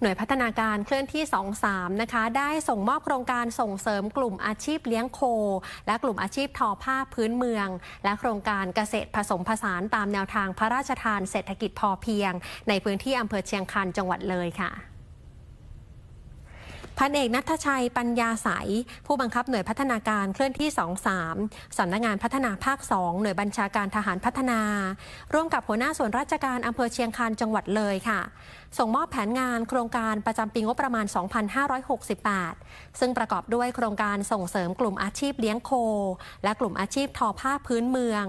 หน่วยพัฒนาการเคลื่อนที่ 23 นะคะ ได้ส่งมอบโครงการส่งเสริมกลุ่มอาชีพเลี้ยงโค และกลุ่มอาชีพทอผ้าพื้นเมือง และโครงการเกษตรผสมผสานตามแนวทางพระราชทานเศรษฐกิจพอเพียง ในพื้นที่อำเภอเชียงคันจังหวัดเลยค่ะ พันเอกนัทชัยปัญญาใสยผู้บังคับหน่วยพัฒนาการเคลื่อนที่ 23 สำนักงานพัฒนาภาค 2 หน่วยบัญชาการทหารพัฒนา ร่วมกับหัวหน้าส่วนราชการอำเภอเชียงคานจังหวัดเลยค่ะ ส่งมอบแผนงานโครงการประจำปีงบประมาณ 2568 ซึ่งประกอบด้วยโครงการส่งเสริมกลุ่มอาชีพเลี้ยงโค และกลุ่มอาชีพทอผ้าพื้นเมือง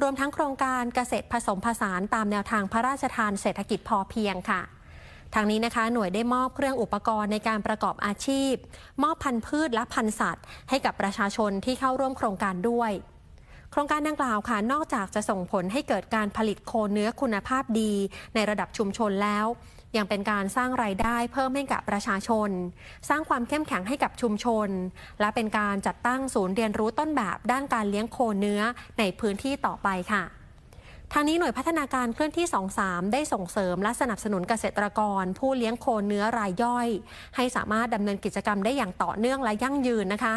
รวมทั้งโครงการเกษตรผสมผสานตามแนวทางพระราชทานเศรษฐกิจพอเพียงค่ะ ทางนี้นะคะหน่วยได้มอบเครื่องอุปกรณ์ในการประกอบอาชีพ มอบพันธุ์พืชและพันธุ์สัตว์ ให้กับประชาชนที่เข้าร่วมโครงการด้วย โครงการดังกล่าวค่ะนอกจากจะส่งผลให้เกิดการผลิตโคเนื้อคุณภาพดี ในระดับชุมชนแล้ว ยังเป็นการสร้างรายได้เพิ่มให้กับประชาชน สร้างความเข้มแข็งให้กับชุมชน และเป็นการจัดตั้งศูนย์เรียนรู้ต้นแบบด้านการเลี้ยงโคเนื้อในพื้นที่ต่อไปค่ะ ทางนี้หน่วยพัฒนาการเคลื่อนที่ 23 ได้ส่งเสริมและสนับสนุนเกษตรกร ผู้เลี้ยงโคเนื้อรายย่อย ให้สามารถดำเนินกิจกรรมได้อย่างต่อเนื่องและยั่งยืนนะคะ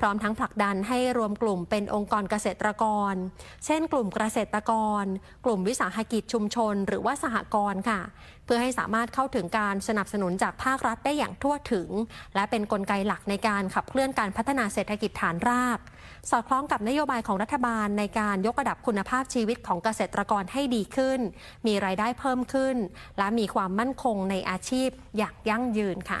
พร้อมทั้งผลักดันให้รวมกลุ่มเป็นองค์กรเกษตรกร เช่น กลุ่มเกษตรกร กลุ่มวิสาหกิจชุมชน หรือว่าสหกรณ์ค่ะ เพื่อให้สามารถเข้าถึงการสนับสนุนจากภาครัฐได้อย่างทั่วถึง และเป็นนกลไกหลักในการขับเคลื่อนการพัฒนาเศรษฐกิจฐานราก สอดคล้องกับนโยบายของรัฐบาลในการยกระดับคุณภาพชีวิตของเกษตรกรให้ดีขึ้น มีรายได้เพิ่มขึ้น และมีความมั่นคงในอาชีพอย่างยั่งยืนค่ะ